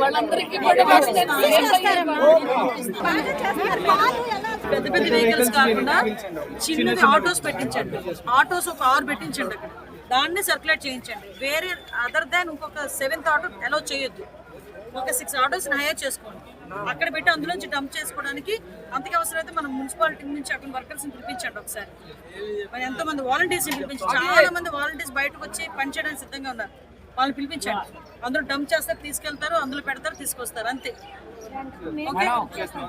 వాళ్ళందరికీ పెద్ద పెద్ద వెహికల్స్ కాకుండా చిన్నది ఆటోస్ పెట్టించండి. ఆటోస్ ఒక ఆరు పెట్టించండి అక్కడ దాన్ని సర్క్యులేట్ చేయించండి. వేరే అదర్ దాన్ ఇంకొక సెవెంత్ ఆటో అలౌ చేయొద్దు. ఒక సిక్స్ ఆటోస్ హైర్ చేసుకోండి అక్కడ పెట్టి అందులోంచి డంప్ చేసుకోవడానికి అంతకి అవసరమైతే మనం మున్సిపాలిటీ నుంచి అక్కడ వర్కర్స్ పిలిపించండి ఒకసారి మరి ఎంతో మంది వాలంటీర్స్ పిలిపించి చాలా మంది వాలంటీర్స్ బయటకు వచ్చి పనిచేయడానికి సిద్ధంగా ఉన్నారు వాళ్ళని పిలిపించండి అందులో డంప్ చేస్తారు తీసుకెళ్తారు అందులో పెడతారు తీసుకొస్తారు అంతే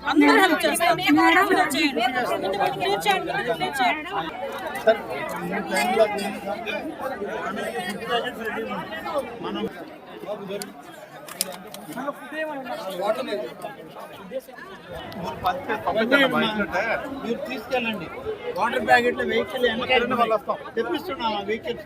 అందరూ హెల్ప్ చేస్తారు Clear మీరు తీసుకెళ్ళండి. వాటర్ ప్యాకెట్లు వెహికల్ తెప్పిస్తున్నాం ఆ వెహికల్స్.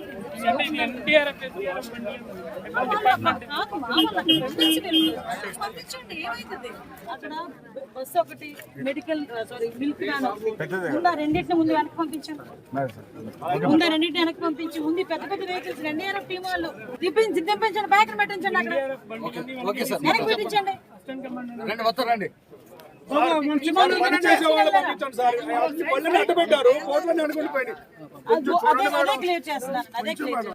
పంపించండి అక్కడ బస్సు ఒకటి మెడికల్ సారీ. మిల్క్ వ్యాన్ ఉందా రెండింటిని ముందు వెనక్కి పంపించండి ఉందా రెండింటిని వెనక్కి పంపించి ఉంది పెద్ద పెద్ద వెహికల్స్ రెండు ఎన్ఎఫ్ టీం వాళ్ళు దింపించి దింపించండి బ్యాగ్ పెట్టించండి అక్కడ వెనక్కి పెట్టించండి. రండి మొత్తం రండి. క్లియర్ చేస్తున్నాను అదే క్లియర్